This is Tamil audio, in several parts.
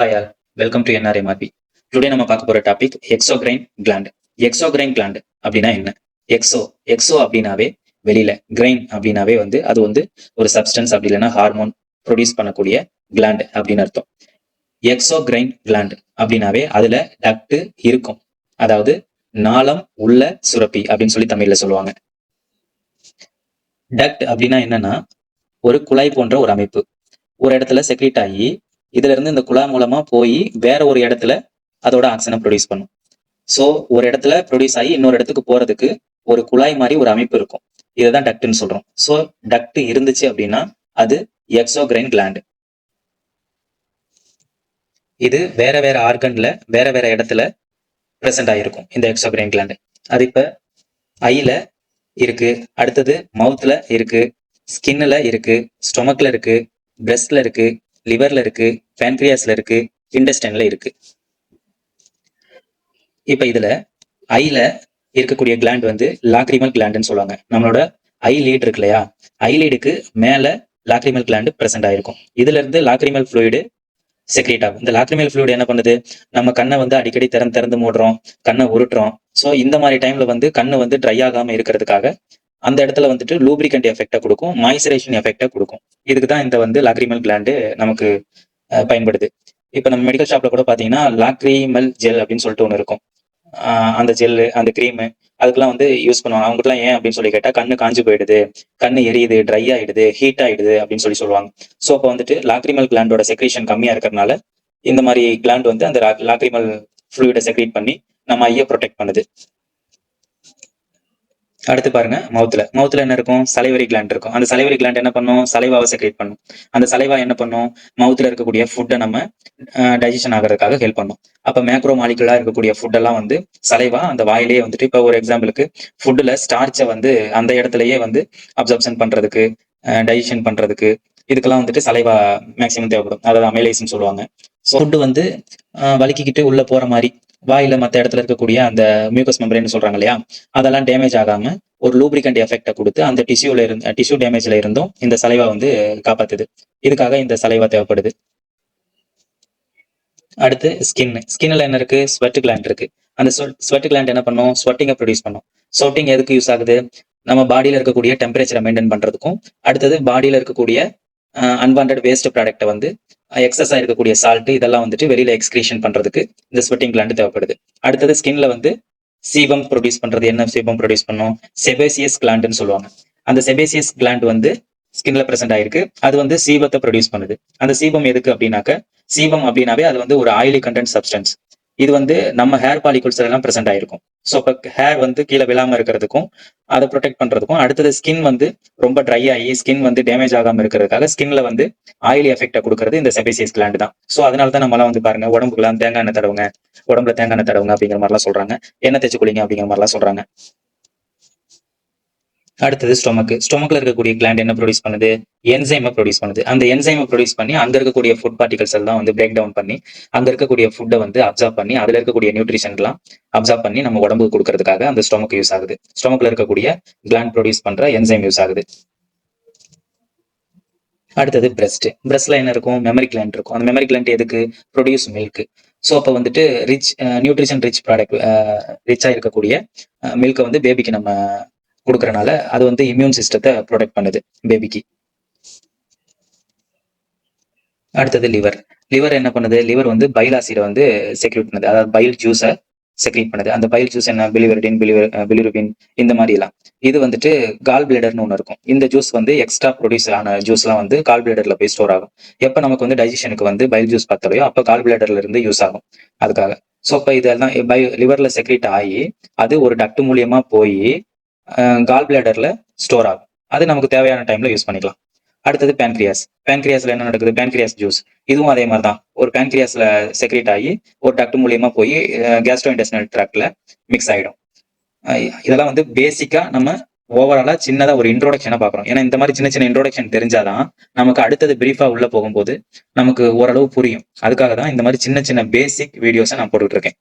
Hi all welcome to NRMRB today நம்ம பார்க்க போற topic exocrine gland exocrine gland அப்படின்னா என்ன? எக்ஸோ எக்ஸோ அப்படின்னாவே வெளியில. கிரைன் அப்படின்னாவே வந்து அது வந்து ஒரு சப்ஸ்டன்ஸ் அப்படி இல்லைன்னா ஹார்மோன் ப்ரொடியூஸ் பண்ணக்கூடிய கிளாண்ட் அப்படின்னு அர்த்தம். எக்ஸோகிரைன் கிளாண்ட் அப்படின்னாவே அதுல டக்ட் இருக்கும். அதாவது நாளம் உள்ள சுரப்பி அப்படின்னு சொல்லி தமிழ்ல சொல்லுவாங்க. டக்ட் அப்படின்னா என்னன்னா ஒரு குழாய் போன்ற ஒரு அமைப்பு. ஒரு இடத்துல செக்ரீட் ஆகி இதுல இருந்து இந்த குழா மூலமா போய் வேற ஒரு இடத்துல அதோட ஆக்சிஜனை ப்ரொடியூஸ் பண்ணும். ஸோ ஒரு இடத்துல ப்ரொடியூஸ் ஆகி இன்னொரு இடத்துக்கு போறதுக்கு ஒரு குழாய் மாதிரி ஒரு அமைப்பு இருக்கும். இதுதான் டக்ட்னு சொல்றோம். ஸோ டக்ட் இருந்துச்சு அப்படின்னா அது எக்ஸோகிரைன் கிளாண்டு இது வேற வேற ஆர்கன்ல வேற வேற இடத்துல ப்ரெசென்ட் ஆகிருக்கும் இந்த எக்ஸோகிரைன் கிளாண்டு அது இப்ப ஐல இருக்கு அடுத்தது மவுத்தில் இருக்கு ஸ்கின்னில் இருக்கு ஸ்டொமக்கில் இருக்கு பிரெஸ்ட்ல இருக்கு லிவர்ல இருக்கு பேன்க்ரியாஸ்ல இருக்கு இண்டஸ்டைன்ல இருக்கு. இப்ப இதுல ஐல இருக்கக்கூடிய கிளாண்ட் வந்து லாக்ரிமல் கிளாண்டுன்னு சொல்லுவாங்க. நம்மளோட ஐ லீட் இருக்கு இல்லையா? ஐ லீடுக்கு மேல லாக்ரிமல் கிளாண்டு பிரசன்ட் ஆயிருக்கும். இதுல இருந்து லாக்ரிமல் ஃப்ளூயிடு செக்ரேட் ஆகும். இந்த லாக்ரிமல் ஃப்ளூயிட் என்ன பண்ணுது? நம்ம கண்ணை வந்து அடிக்கடி திறந்து திறந்து மூடுறோம் கண்ணை உருட்டுறோம். ஸோ இந்த மாதிரி டைம்ல வந்து கண்ணு வந்து ட்ரை ஆகாம இருக்கிறதுக்காக அந்த இடத்துல வந்துட்டு லூப்ரிகண்ட் எஃபெக்டை கொடுக்கும் மாய்ஸ்சரைசேஷன் எஃபெக்டை கொடுக்கும். இதுக்கு தான் இந்த வந்து லாக்ரிமல் கிளாண்டு நமக்கு பயன்படுது. இப்போ நம்ம மெடிக்கல் ஷாப்ல கூட பார்த்தீங்கன்னா லாக்ரிமல் ஜெல் அப்படின்னு சொல்லிட்டு ஒன்று இருக்கும். அந்த ஜெல்லு அந்த க்ரீமு அதுக்கெல்லாம் வந்து யூஸ் பண்ணுவாங்க. அவங்ககிட்டலாம் ஏன் அப்படின்னு சொல்லி கேட்டால் கண்ணு காஞ்சு போயிடுது கண்ணு எரியுது ட்ரை ஆயிடுது ஹீட் ஆயிடுது அப்படின்னு சொல்லி சொல்லுவாங்க. ஸோ அப்போ வந்துட்டு லாக்ரிமல் கிளாண்டோட செக்ரேஷன் கம்மியா இருக்கிறனால இந்த மாதிரி கிளாண்ட் வந்து அந்த லாக்ரிமல் ஃப்ளூயிடை செக்ரேட் பண்ணி நம்ம ஐயை ப்ரொடெக்ட் பண்ணுது. அடுத்து பாருங்க மவுத்துல. மவுத்துல என்ன இருக்கும்? சலைவரி கிளாண்ட் இருக்கும். அந்த சலைவரி கிளாண்ட் என்ன பண்ணும்? சலைவாவை செக்ரேட் பண்ணும். அந்த சலைவா என்ன பண்ணும்? மவுத்துல இருக்கக்கூடிய ஃபுட்டை நம்ம டைஜஷன் ஆகிறதுக்காக ஹெல்ப் பண்ணும். அப்ப மேக்ரோ மாலிகுலா இருக்கக்கூடிய ஃபுட்டெல்லாம் வந்து சலைவா அந்த வாயிலேயே வந்துட்டு இப்ப ஒரு எக்ஸாம்பிளுக்கு ஃபுட்டுல ஸ்டார்ச்சை வந்து அந்த இடத்துலயே வந்து அப்சர்ப்ஷன் பண்றதுக்கு டைஜஷன் பண்றதுக்கு இதுக்கெல்லாம் வந்துட்டு சலைவா மேக்சிமம் தேவைப்படும். அதாவது அமைலைஸ்ன்னு சொல்லுவாங்க. ஃபுட்டு வந்து அஹ், வலிக்கிக்கிட்டு உள்ள போற மாதிரி வாயில மற்ற இடத்துல இருக்கக்கூடிய அந்த மியூக்கஸ் மெம்பரேன்னு சொல்றாங்க இல்லையா? அதெல்லாம் டேமேஜ் ஆகாம ஒரு லூப்ரிகண்ட் எஃபெக்டை கொடுத்து அந்த டிஷ்யூல இருந்து டிஷ்யூ டேமேஜ்ல இருந்தும் இந்த சலைவா வந்து காப்பாத்துது. இதுக்காக இந்த சலைவா தேவைப்படுது. அடுத்து ஸ்கின் ஸ்கின்ல என்ன இருக்கு? ஸ்வெட் கிளாண்ட் இருக்கு. அந்த ஸ்வெட் கிளாண்ட் என்ன பண்ணும்? ஸ்வெட்டிங்கை ப்ரொடியூஸ் பண்ணும். ஸ்வெட்டிங் எதுக்கு யூஸ் ஆகுது? நம்ம பாடியில இருக்கக்கூடிய டெம்பரேச்சரை மெயின்டைன் பண்றதுக்கும் அடுத்தது பாடியில இருக்கக்கூடிய அன்வான்ட் வேஸ்ட் ப்ராடக்ட்டை வந்து எக்ஸஸ் இருக்கக்கூடிய சால்ட் இதெல்லாம் வந்துட்டு வெளியில எக்ஸ்கிரீஷன் பண்றதுக்கு இந்த ஸ்வெட்டிங் கிளாண்ட் தேவைப்படுது. அடுத்தது ஸ்கின்ல வந்து சீபம் ப்ரொடியூஸ் பண்றது. என்ன சீபம் ப்ரொடியூஸ் பண்ணும்? செபேசியஸ் கிளாண்டுன்னு சொல்லுவாங்க. அந்த செபேசியஸ் கிளாண்ட் வந்து ஸ்கின்ல ப்ரெசென்ட் ஆயிருக்கு. அது வந்து சீபத்தை ப்ரொடியூஸ் பண்ணுது. அந்த சீபம் எதுக்கு அப்படின்னாக்க சீபம் அப்படின்னாவே அது வந்து ஒரு ஆயிலி கண்டென்ட் சப்ஸ்டன்ஸ் இது வந்து நம்ம ஹேர் பாலிகல்ஸ் எல்லாம் ப்ரெசென்ட் ஆயிருக்கும். ஸோ இப்போ ஹேர் வந்து கீழே விழாம இருக்கிறதுக்கும் அதை ப்ரொடெக்ட் பண்றதுக்கும் அடுத்தது ஸ்கின் வந்து ரொம்ப ட்ரை ஆகி ஸ்கின் வந்து டேமேஜ் ஆகாம இருக்கிறதுக்காக ஸ்கின்ல வந்து ஆயிலி எஃபெக்டை கொடுக்கறது இந்த செபேசியஸ் கிளாண்ட் தான். ஸோ அதனால தான் நம்மளாம் வந்து பாருங்க உடம்புக்குலாம் தேங்காய் எண்ணெய் தடவுங்க உடம்புல தேங்காய் எண்ணெய் தடவுங்க அப்படிங்கிற மாதிரிலாம் சொல்றாங்க எண்ணெய் தேய்ச்சி குளிங்க அப்படிங்கிற மாதிரிலாம் சொல்றாங்க. அடுத்தது ஸ்டொமக்கு. ஸ்டொமக்கில் இருக்கக்கூடிய கிளாண்ட் என்ன ப்ரொடியூஸ் பண்ணுது? என்சைமை ப்ரொடியூஸ் பண்ணுது. அந்த என்சைமை ப்ரொடியூஸ் பண்ணி அங்க இருக்கக்கூடிய ஃபுட் பார்ட்டிகல்ஸ் எல்லாம் வந்து பிரேக் டவுன் பண்ணி அங்க இருக்கக்கூடிய ஃபுட்டை வந்து அப்சர்வ் பண்ணி அதுல இருக்கக்கூடிய நியூட்ரிஷன்லாம் அப்சர்வ் பண்ணி நம்ம உடம்புக்கு கொடுக்கறதுக்காக அந்த ஸ்டொமக் யூஸ் ஆகுது. ஸ்டொமக்ல இருக்கக்கூடிய கிளாண்ட் ப்ரொடியூஸ் பண்ற என்சைம் யூஸ் ஆகுது. அடுத்தது பிரஸ்ட் பிரஸ்ட்ல என்ன இருக்கும்? மெமரி கிளாண்ட் இருக்கும். அந்த மெமரி கிளாண்ட் எதுக்கு? ப்ரொடியூஸ் மில்க் ஸோ அப்போ வந்துட்டு ரிச் நியூட்ரிஷன் ரிச் ப்ராடக்ட் ரிச்சாக இருக்கக்கூடிய uh, மில்கை வந்து பேபிக்கு நம்ம கொடுக்கறனால அது வந்து இம்யூன் சிஸ்டத்தை ப்ரொடெக்ட் பண்ணுது பேபிக்கு அடுத்தது லிவர் லிவர் என்ன பண்ணுது? லிவர் வந்து பைல் ஆசிடை வந்து செக்ரேட் பண்ணுது. அதாவது பைல் ஜூஸை செக்ரீட் பண்ணுது. அந்த பைல் ஜூஸ் என்ன? பிலிவரிடின் பிலிவர் பிலிருபின் இந்த மாதிரி எல்லாம். இது வந்துட்டு கால் பிளேடர்னு ஒன்று இருக்கும். இந்த ஜூஸ் வந்து எக்ஸ்ட்ரா ப்ரொடியூஸ் ஆன ஜூஸ்லாம் வந்து கால் பிளேடர்ல போய் ஸ்டோர் ஆகும். எப்போ நமக்கு வந்து டைஜஷனுக்கு வந்து பைல் ஜூஸ் பார்த்தாலையோ அப்போ கால் பிளேடர்ல இருந்து யூஸ் ஆகும். அதுக்காக. ஸோ இப்போ இதெல்லாம் பை லிவர்ல செக்ரீட் ஆகி அது ஒரு டக்ட் மூலியமா போய் கால் பிளேடரில் ஸ்டோர் ஆகும். அது நமக்கு தேவையான டைமில் யூஸ் பண்ணிக்கலாம். அடுத்தது பேன்க்ரியாஸ் பேன்க்ரியாஸ்ல என்ன நடக்குது? பேன்க்ரியாஸ் ஜூஸ் இதுவும் அதே மாதிரி தான் ஒரு பேன்க்ரியாஸ்ல செக்ரேட் ஆகி ஒரு டக்ட் மூலியமா போய் கேஸ்ட்ரோ இன்டெஸ்டினல் ட்ராக்ல மிக்ஸ் ஆகிடும் இதெல்லாம் வந்து பேசிக்கா நம்ம ஓவராலா சின்னதா ஒரு இன்ட்ரோடக்ஷனை பாக்குறோம் ஏன்னா இந்த மாதிரி சின்ன சின்ன இன்ட்ரோடக்ஷன் தெரிஞ்சாதான் நமக்கு அடுத்தது பிரீஃபா உள்ள போகும்போது நமக்கு ஓரளவு புரியும். அதுக்காக தான் இந்த மாதிரி சின்ன சின்ன பேசிக் வீடியோஸை நான் போட்டுட்டு இருக்கேன்.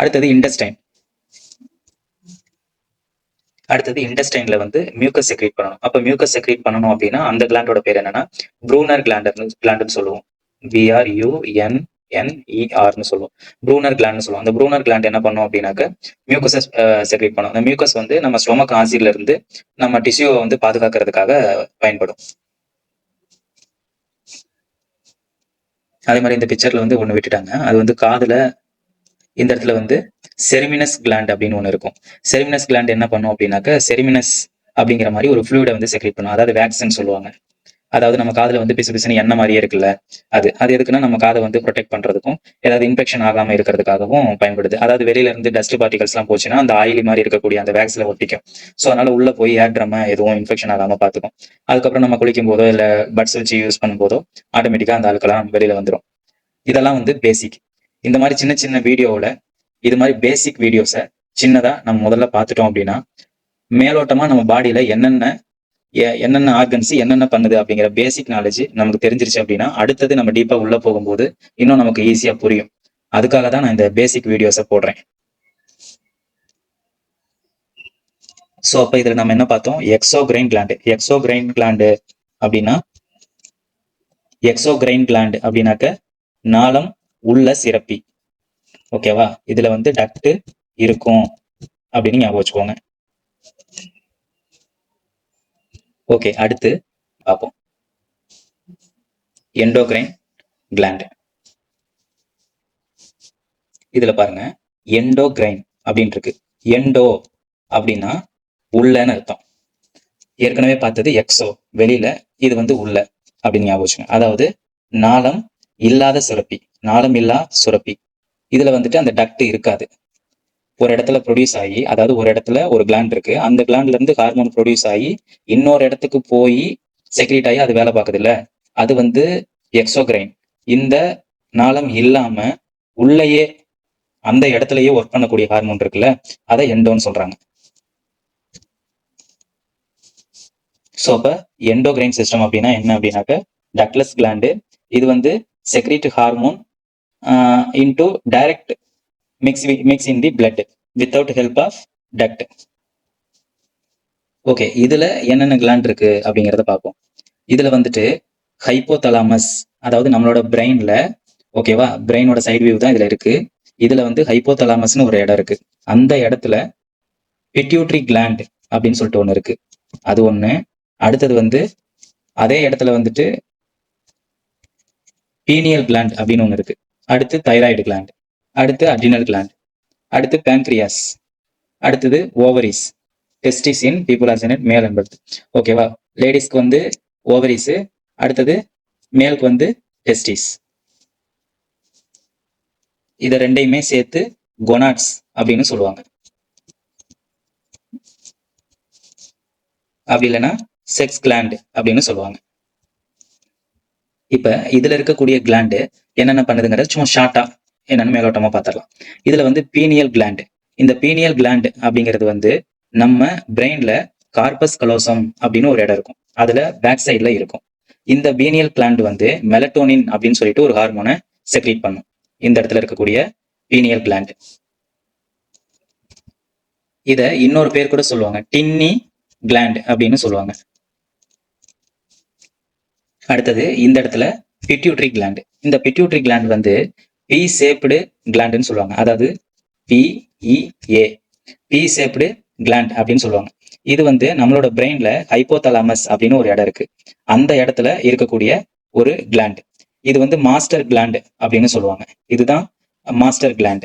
அடுத்தது இண்டஸ்டைன் அடுத்தது இண்டஸ்டைன்ல வந்து மியூக்கஸ் செக்ரேட் பண்ணணும். அப்ப மியூக்கஸ் செக்ரேட் பண்ணணும் அப்படின்னா அந்த கிளாண்டோட பேர் என்னன்னா ப்ரூனர் கிளாண்டர் கிளாண்டுன்னு சொல்லுவோம். பிஆர்யூஎன் என்இஆர்னு சொல்லுவோம். ப்ரூனர் கிளாண்ட்னு சொல்லுவோம். அந்த ப்ரூனர் கிளாண்ட் என்ன பண்ணும் அப்படின்னாக்க மியூக்கஸை செக்ரேட் பண்ணும். அந்த மியூக்கஸ் வந்து நம்ம ஸ்டொமக் ஆசிட்ல இருந்து நம்ம டிஷ்யூவை வந்து பாதுகாக்கிறதுக்காக பயன்படும். அதே மாதிரி இந்த பிக்சர்ல வந்து ஒன்று விட்டுட்டாங்க. அது வந்து காதுல இந்த இடத்துல வந்து செரிமினஸ் கிளாண்ட் அப்படின்னு ஒன்று இருக்கும். செரிமினஸ் கிளாண்ட் என்ன பண்ணும் அப்படின்னாக்க செரிமினஸ் அப்படிங்கிற மாதிரி ஒரு ஃப்ளூயிடை வந்து செக்ரேட் பண்ணும். அதாவது வேக்சின் சொல்லுவாங்க. அதாவது நம்ம காதில் வந்து பிசு பிசுன்னு எண்ணெய் மாதிரியே இருக்குல்ல அது அது எதுக்குன்னா நம்ம காதை வந்து ப்ரொடெக்ட் பண்றதுக்கும் ஏதாவது இன்ஃபெக்ஷன் ஆகாம இருக்கிறதுக்காகவும் பயன்படுது. அதாவது வெளியில இருந்து டஸ்ட் பார்ட்டிகல்ஸ் எல்லாம் போச்சுன்னா அந்த ஆயிலி மாதிரி இருக்கக்கூடிய அந்த வேக்ஸ்ல ஒட்டிக்கும். ஸோ அதனால உள்ள போய் ஏற்றாம எதுவும் இன்ஃபெக்ஷன் ஆகாம பார்த்துக்கும். அதுக்கப்புறம் நம்ம குளிக்கும் போதோ இல்லை பட்ஸ் வச்சு யூஸ் பண்ணும்போதோ ஆட்டோமேட்டிக்கா அந்த ஆளுக்கெல்லாம் வெளியில வந்துடும் இதெல்லாம் வந்து பேசிக் இந்த மாதிரி சின்ன சின்ன வீடியோவில் இது மாதிரி பேசிக் வீடியோஸை சின்னதாக நம்ம முதல்ல பார்த்துட்டோம் அப்படின்னா மேலோட்டமாக நம்ம பாடியில் என்னென்ன எ- என்னென்ன ஆர்கன்ஸ் என்னென்ன பண்ணுது அப்படிங்கிற பேசிக் நாலேஜ் நமக்கு தெரிஞ்சிருச்சு அப்படின்னா அடுத்தது நம்ம டீப்பாக உள்ளே போகும்போது இன்னும் நமக்கு ஈஸியாக புரியும். அதுக்காக தான் நான் இந்த பேசிக் வீடியோஸை போடுறேன். ஸோ அப்போ இதில் நம்ம என்ன பார்த்தோம்? எக்ஸோகிரைன் கிளாண்டு எக்ஸோகிரைன் கிளாண்டு அப்படின்னா எக்ஸோகிரைன் கிளாண்டு அப்படின்னாக்க நாளம் உள்ள சிறப்பி. ஓகேவா? இதுல வந்து டக்ட் இருக்கும் அப்படின்னு ஞாபகம் வச்சுக்கோங்க. ஓகே அடுத்து பார்ப்போம். எண்டோகிரைன் கிளாண்ட் இதுல பாருங்க எண்டோகிரைன் அப்படின்னு இருக்கு. எண்டோ அப்படின்னா உள்ளன்னு அர்த்தம். ஏற்கனவே பார்த்தது எக்ஸோ வெளியில இது வந்து உள்ள அப்படின்னு ஞாபகம் வச்சுக்கோங்க. அதாவது நாளம் இல்லாத சுரப்பி நாளம் இல்லா சுரப்பி. இதுல வந்துட்டு அந்த டக்ட் இருக்காது. ஒரு இடத்துல ப்ரொடியூஸ் ஆகி அதாவது ஒரு இடத்துல ஒரு கிளாண்ட் இருக்கு. அந்த கிளாண்ட்ல இருந்து ஹார்மோன் ப்ரொடியூஸ் ஆகி இன்னொரு இடத்துக்கு போய் செக்ரீட் ஆகி அது வேலை பார்க்குது இல்ல அது வந்து எக்ஸோகிரைன் இந்த நாளம் இல்லாம உள்ளேயே அந்த இடத்துலயே ஒர்க் பண்ணக்கூடிய ஹார்மோன் இருக்குல்ல? அதை எண்டோன்னு சொல்றாங்க. ஸோ அப்ப எண்டோகிரைன் சிஸ்டம் அப்படின்னா என்ன அப்படின்னாக்க டக்லஸ் கிளாண்டு இது வந்து secrete hormone Uh, into direct mix mix in the blood without help of duct. Okay இதுல என்னென்ன கிளாண்ட் இருக்கு அப்படிங்கிறத பார்ப்போம். இதுல வந்துட்டு ஹைப்போதலாமஸ் அதாவது நம்மளோட பிரெயின்ல ஓகேவா பிரெயினோட சைடு வியூ தான் இதுல இருக்கு. இதுல வந்து ஹைப்போதலாமஸ்னு ஒரு இடம் இருக்கு. அந்த இடத்துல பிட்யூட்ரி கிளாண்ட் அப்படின்னு சொல்லிட்டு ஒன்று இருக்கு. அது ஒன்று அடுத்தது வந்து அதே இடத்துல வந்துட்டு பீனியல் கிளாண்ட் அப்படின்னு ஒன்று இருக்கு. அடுத்து தைராய்டு கிளாண்ட் அடுத்து அட்ரினல் கிளாண்ட் அடுத்து பேங்க்ரியாஸ் அடுத்தது ovaries testes in people are Janet மேல் என்பது ஓகேவா லேடிஸ்க்கு வந்து ஓவரிஸு அடுத்தது மேலுக்கு வந்து டெஸ்டிஸ் இதை ரெண்டையுமே சேர்த்து கொனாட்ஸ் அப்படின்னு சொல்லுவாங்க. அப்படி இல்லைன்னா செக்ஸ் கிளாண்ட் அப்படின்னு சொல்லுவாங்க. இப்போ இதில் இருக்கக்கூடிய கிளாண்டு என்னென்ன பண்ணுதுங்கிறது சும்மா ஷார்ட்டாக என்னென்னு மேலோட்டமாக பார்த்துடலாம். இதில் வந்து பீனியல் கிளாண்டு இந்த பீனியல் கிளாண்டு அப்படிங்கிறது வந்து நம்ம பிரெயினில் கார்பஸ் கலோசம் அப்படின்னு ஒரு இடம் இருக்கும். அதில் பேக் சைடில் இருக்கும். இந்த பீனியல் கிளாண்டு வந்து மெலட்டோனின் அப்படின்னு சொல்லிட்டு ஒரு ஹார்மோனை செக்ரீட் பண்ணும். இந்த இடத்துல இருக்கக்கூடிய பீனியல் கிளாண்டு இதை இன்னொரு பேர் கூட சொல்லுவாங்க. டின்னி கிளாண்ட் அப்படின்னு சொல்லுவாங்க. அடுத்தது இந்த இடத்துல பிட்யூட்ரி கிளாண்ட் இந்த பிட்யூட்ரி கிளாண்ட் வந்து பி சேப்டு கிளாண்டுன்னு சொல்லுவாங்க. அதாவது பிஇஏ பி சேப்டு கிளாண்ட் அப்படின்னு சொல்லுவாங்க. இது வந்து நம்மளோட பிரெயின்ல ஹைப்போதலாமஸ் அப்படின்னு ஒரு இடம் இருக்கு. அந்த இடத்துல இருக்கக்கூடிய ஒரு கிளாண்ட் இது வந்து மாஸ்டர் கிளாண்ட் அப்படின்னு சொல்லுவாங்க. இதுதான் மாஸ்டர் கிளாண்ட்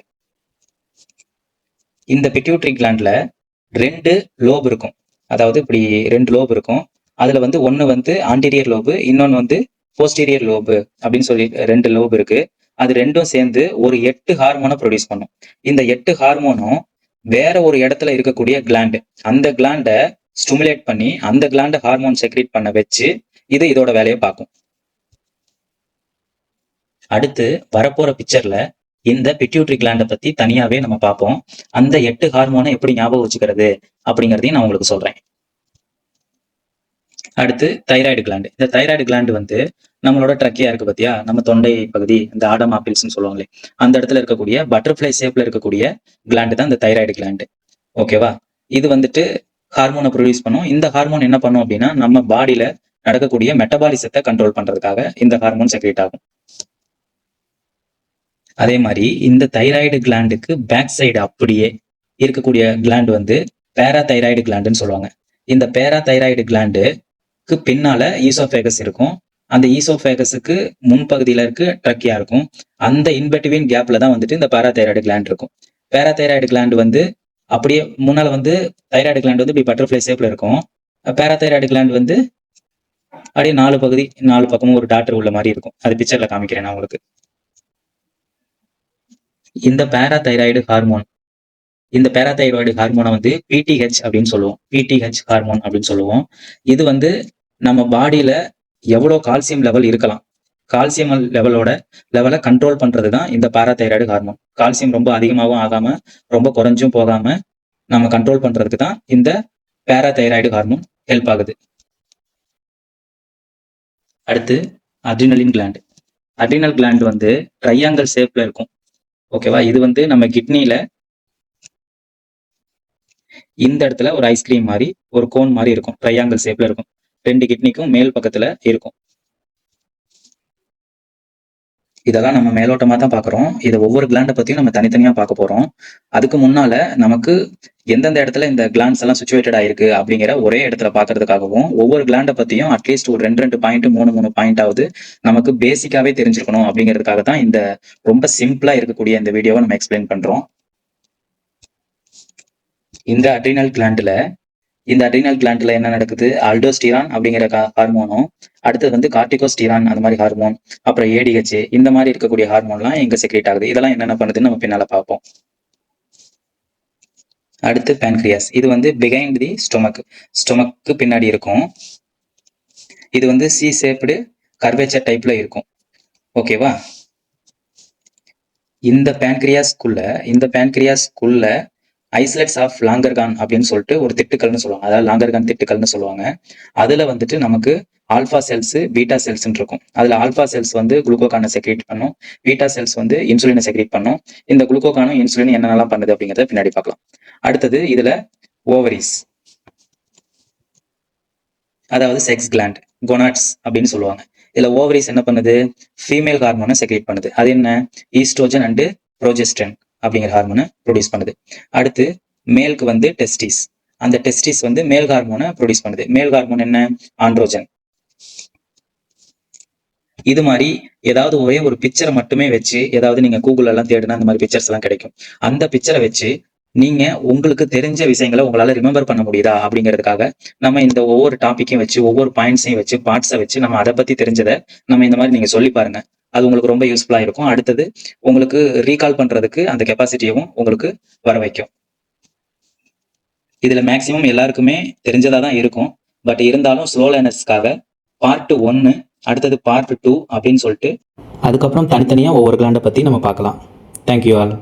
இந்த பிட்யூட்ரி கிளாண்ட்ல ரெண்டு லோப் இருக்கும். அதாவது இப்படி ரெண்டு லோப் இருக்கும். அதுல வந்து ஒன்னு வந்து ஆன்டீரியர் லோபு இன்னொன்னு வந்து போஸ்டீரியர் லோபு அப்படின்னு சொல்லி ரெண்டு லோப் இருக்கு. அது ரெண்டும் சேர்ந்து ஒரு எட்டு ஹார்மோனை ப்ரொடியூஸ் பண்ணும். இந்த எட்டு ஹார்மோனும் வேற ஒரு இடத்துல இருக்கக்கூடிய கிளாண்டு அந்த கிளாண்டை ஸ்டிமுலேட் பண்ணி அந்த கிளாண்டை ஹார்மோன் செக்ரேட் பண்ண வச்சு இது இதோட வேலையை பார்க்கும். அடுத்து வரப்போற பிக்சர்ல இந்த பிட்யூட்ரி கிளாண்டை பத்தி தனியாவே நம்ம பார்ப்போம். அந்த எட்டு ஹார்மோனை எப்படி ஞாபகம் வச்சுக்கிறது அப்படிங்கிறதையும் நான் உங்களுக்கு சொல்றேன். அடுத்து தைராய்டு கிளாண்டு இந்த தைராய்டு கிளாண்டு வந்து நம்மளோட ட்ரக்கியா இருக்கு பத்தியா? நம்ம தொண்டை பகுதி இந்த ஆடம் ஆப்பிள்ஸ்னு சொல்லுவாங்களே அந்த இடத்துல இருக்கக்கூடிய பட்டர்ஃப்ளை ஷேப்ல இருக்கக்கூடிய கிளாண்டு தான் இந்த தைராய்டு கிளாண்டு ஓகேவா இது வந்துட்டு ஹார்மோனை ப்ரொடியூஸ் பண்ணும். இந்த ஹார்மோன் என்ன பண்ணும் அப்படின்னா நம்ம பாடியில நடக்கக்கூடிய மெட்டபாலிசத்தை கண்ட்ரோல் பண்றதுக்காக இந்த ஹார்மோன் செக்ரேட் ஆகும். அதே மாதிரி இந்த தைராய்டு கிளாண்டுக்கு பேக் சைடு அப்படியே இருக்கக்கூடிய கிளாண்டு வந்து பேரா தைராய்டு கிளாண்டுன்னு சொல்லுவாங்க. இந்த பேரா தைராய்டு கிளாண்டு பின்னால ஈசோஃபேகஸ் இருக்கும். அந்த ஈசோஃபேகஸுக்கு முன்பகுதியில இருக்கு ட்ரக்கியா இருக்கும். அந்த இன்பெட்டிவின் கேப்ல தான் வந்துட்டு இந்த பேராதைராய்டு கிளாண்ட் இருக்கும். பேராதைராய்டு கிளாண்ட் வந்து அப்படியே முன்னால வந்து தைராய்டு கிளாண்ட் வந்து இப்படி பட்டர்ஃப்ளை ஷேப்ல இருக்கும். பேராதைராய்டு கிளாண்ட் வந்து அப்படியே நாலு பகுதி நாலு பக்கமும் ஒரு டாக்டர் உள்ள மாதிரி இருக்கும். அது பிக்சர்ல காமிக்கிறேன் நான் உங்களுக்கு. இந்த பேராதைராய்டு ஹார்மோன் இந்த பேராதைராய்டு ஹார்மோனை வந்து பிடிஹெச் அப்படின்னு சொல்லுவோம். பிடிஹெச் ஹார்மோன் அப்படின்னு சொல்லுவோம். இது வந்து நம்ம பாடியில எவ்வளோ கால்சியம் லெவல் இருக்கலாம். கால்சியம் லெவலோட லெவலை கண்ட்ரோல் பண்றது தான் இந்த பாராதைராய்டு ஹார்மோன் கால்சியம் ரொம்ப அதிகமாகவும் ஆகாம ரொம்ப குறைஞ்சும் போகாம நம்ம கண்ட்ரோல் பண்றதுக்கு தான் இந்த பேராதைராய்டு ஹார்மோன் ஹெல்ப் ஆகுது. அடுத்து அட்ரினலின் கிளாண்டு அட்ரினல் கிளாண்ட் வந்து ட்ரையாங்கல் ஷேப்ல இருக்கும். ஓகேவா இது வந்து நம்ம கிட்னியில் இந்த இடத்துல ஒரு ஐஸ்கிரீம் மாதிரி ஒரு கோன் மாதிரி இருக்கும். ட்ரையாங்கல் ஷேப்ல இருக்கும். ரெண்டு கிட்னிக்கும் மேல் பக்கத்துல இருக்கும். இதெல்லாம் நம்ம மேலோட்டமா தான் பாக்குறோம். இதை ஒவ்வொரு கிளாண்டை பத்தியும் நம்ம தனித்தனியா பார்க்க போறோம். அதுக்கு முன்னால நமக்கு எந்தெந்த இடத்துல இந்த கிளாண்ட்ஸ் எல்லாம் சுச்சுவேட்டட் ஆயிருக்கு அப்படிங்கிற ஒரே இடத்துல பாக்குறதுக்காகவும் ஒவ்வொரு கிளாண்டை பத்தியும் அட்லீஸ்ட் ஒரு ரெண்டு ரெண்டு பாயிண்ட் மூணு மூணு பாயிண்ட் ஆகுது நமக்கு பேசிக்காவே தெரிஞ்சிருக்கணும் அப்படிங்கிறதுக்காக தான் இந்த ரொம்ப சிம்பிளா இருக்கக்கூடிய இந்த வீடியோவை நம்ம எக்ஸ்பிளைன் பண்றோம். இந்த அட்ரினல் கிளாண்ட்ல இந்த அட்ரினல் கிளாண்ட்ல என்ன நடக்குது? அல்டோஸ்டிரான் அப்படிங்கிற ஹார்மோனும் அடுத்தது வந்து கார்டிகோஸ்டிரான் அந்த மாதிரி ஹார்மோன் அப்புறம் ஏடிஹெச் இந்த மாதிரி இருக்கக்கூடிய ஹார்மோன்லாம் எங்க செக்ரேட் ஆகுது. இதெல்லாம் என்னென்ன பண்ணுதுன்னு நம்ம பின்னால பார்ப்போம். அடுத்து பேன்க்ரியாஸ் இது வந்து பிகைண்ட் தி ஸ்டொமக் ஸ்டொமக்கு பின்னாடி இருக்கும். இது வந்து சி ஷேப்டு கர்வேச்சர் டைப்ல இருக்கும். ஓகேவா இந்த பேன்க்ரியாஸ்குள்ள இந்த பேன்க்ரியாஸ்குள்ள ஐஸ்லெட்ஸ் ஆஃப் லாங்கர்கான் அப்படின்னு சொல்லிட்டு ஒரு திட்டுக்கள்னு சொல்லுவாங்க. அதாவது லாங்கர்கான் திட்டுக்கள்னு சொல்லுவாங்க. அதுல வந்துட்டு நமக்கு ஆல்பா செல்ஸ் பீட்டா செல்ஸ் இருக்கும். அதுல ஆல்பா செல்ஸ் வந்து குளுக்கோகானை செக்ரேட் பண்ணும். பீட்டா செல்ஸ் வந்து இன்சுலினை செக்ரேட் பண்ணும். இந்த குளுக்கோகானும் இன்சுலின் என்னென்னலாம் பண்ணுது அப்படிங்கறத பின்னாடி பார்க்கலாம். அடுத்தது இதுல ஓவரிஸ் அதாவது செக்ஸ் கிளாண்ட் கொனாட்ஸ் அப்படின்னு சொல்லுவாங்க. இதுல ஓவரிஸ் என்ன பண்ணுது? ஃபீமேல் ஹார்மோனை செக்ரேட் பண்ணுது. அது என்ன? ஈஸ்ட்ரோஜன் அண்டு ப்ரோஜெஸ்டன் அப்படிங்கிற ஹார்மோனை ப்ரொடியூஸ் பண்ணுது. அடுத்து மேலுக்கு வந்து டெஸ்டிஸ் அந்த டெஸ்டிஸ் வந்து மேல் ஹார்மோனை ப்ரொடியூஸ் பண்ணுது. மேல் ஹார்மோன் என்ன? ஆண்ட்ரோஜன் இது மாதிரி ஏதாவது ஒரே ஒரு பிக்சரை மட்டுமே வச்சு ஏதாவது நீங்க கூகுள் எல்லாம் தேடினா அந்த மாதிரி பிக்சர்ஸ் எல்லாம் கிடைக்கும். அந்த பிக்சரை வச்சு நீங்க உங்களுக்கு தெரிஞ்ச விஷயங்களை உங்களால ரிமெம்பர் பண்ண முடியுதா? அப்படிங்கிறதுக்காக நம்ம இந்த ஒவ்வொரு டாப்பிக்கையும் வச்சு ஒவ்வொரு பாயிண்ட்ஸையும் வச்சு பார்ட்ஸை வச்சு நம்ம அதை பத்தி தெரிஞ்சதை நம்ம இந்த மாதிரி நீங்க சொல்லி பாருங்க. அது உங்களுக்கு ரொம்ப யூஸ்ஃபுல்லாக இருக்கும். அடுத்தது உங்களுக்கு ரீகால் பண்ணுறதுக்கு அந்த கெப்பாசிட்டியவும் உங்களுக்கு வர வைக்கும். இதில் மேக்சிமம் எல்லாருக்குமே தெரிஞ்சதாக தான் இருக்கும். பட் இருந்தாலும் ஸ்லோ லேர்னர்ஸ்க்காக பார்ட் ஒன்று அடுத்தது பார்ட் டூ அப்படின்னு சொல்லிட்டு அதுக்கப்புறம் தனித்தனியாக ஒவ்வொரு கிளாண்டை பற்றி நம்ம பார்க்கலாம். Thank you all